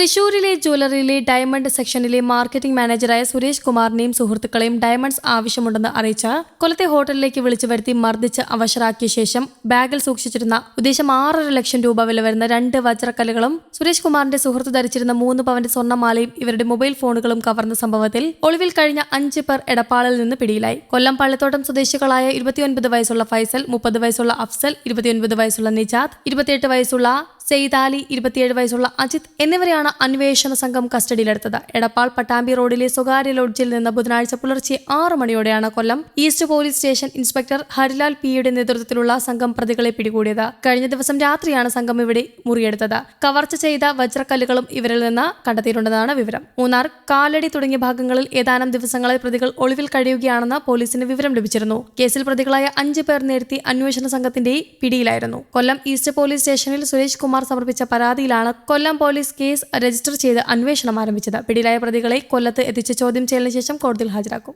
തൃശൂരിലെ ജ്വല്ലറിയിലെ ഡയമണ്ട് സെക്ഷനിലെ മാർക്കറ്റിംഗ് മാനേജറായ സുരേഷ് കുമാറിനെയും സുഹൃത്തുക്കളെയും ഡയമണ്ട്സ് ആവശ്യമുണ്ടെന്ന് അറിയിച്ച കൊല്ലത്തെ ഹോട്ടലിലേക്ക് വിളിച്ചു വരുത്തി മർദ്ദിച്ച് അവശരാക്കിയ ശേഷം ബാഗിൽ സൂക്ഷിച്ചിരുന്ന ഉദ്ദേശം ആറര ലക്ഷം രൂപ വില വരുന്ന രണ്ട് വജ്രക്കല്ലുകളും സുരേഷ് കുമാറിന്റെ സുഹൃത്ത് ധരിച്ചിരുന്ന മൂന്ന് പവന്റെ സ്വർണമാലയും ഇവരുടെ മൊബൈൽ ഫോണുകളും കവർന്ന സംഭവത്തിൽ ഒളിവിൽ കഴിഞ്ഞ അഞ്ച് പേർ എടപ്പാളിൽ നിന്ന് പിടിയിലായി. കൊല്ലം പള്ളിത്തോട്ടം സ്വദേശികളായ ഇരുപത്തിയൊൻപത് വയസ്സുള്ള ഫൈസൽ മുപ്പത് വയസ്സുള്ള അഫ്സൽ ഇരുപത്തിയൊൻപത് വയസ്സുള്ള നിജാദ് ഇരുപത്തിയെട്ട് വയസ്സുള്ള സെയ്താലി ഇരുപത്തിയേഴ് വയസ്സുള്ള അജിത് എന്നിവരെയാണ് അന്വേഷണ സംഘം കസ്റ്റഡിയിലെടുത്തത്. എടപ്പാൾ പട്ടാമ്പി റോഡിലെ സ്വകാര്യ ലോഡ്ജിൽ നിന്ന് ബുധനാഴ്ച പുലർച്ചെ ആറ് മണിയോടെയാണ് Kollam east police station inspector Harilal പിയുടെ നേതൃത്വത്തിലുള്ള സംഘം പ്രതികളെ പിടികൂടിയത്. കഴിഞ്ഞ ദിവസം രാത്രിയാണ് സംഘം ഇവിടെ മുറിയെടുത്തത്. കവർച്ച ചെയ്ത വജ്രക്കല്ലുകളും ഇവരിൽ നിന്ന് കണ്ടെത്തിയിട്ടുണ്ടെന്നാണ് വിവരം. മൂന്നാർ കാലടി തുടങ്ങിയ ഭാഗങ്ങളിൽ ഏതാനും ദിവസങ്ങളായി പ്രതികൾ ഒളിവിൽ കഴിയുകയാണെന്ന് പോലീസിന് വിവരം ലഭിച്ചിരുന്നു. കേസിൽ പ്രതികളായ അഞ്ച് പേർ നേരത്തെ അന്വേഷണ സംഘത്തിന്റെ പിടിയിലായിരുന്നു. കൊല്ലം ഈസ്റ്റ് പോലീസ് സ്റ്റേഷനിൽ സുരേഷ് കുമാർ സമർപ്പിച്ച പരാതിയിലാണ് കൊല്ലം പോലീസ് കേസ് രജിസ്റ്റർ ചെയ്ത് അന്വേഷണം ആരംഭിച്ചത്. പിടിയിലായ പ്രതികളെ കൊല്ലത്ത് എത്തിച്ച് ചോദ്യം ചെയ്യലിന് ശേഷം കോടതിയിൽ ഹാജരാക്കും.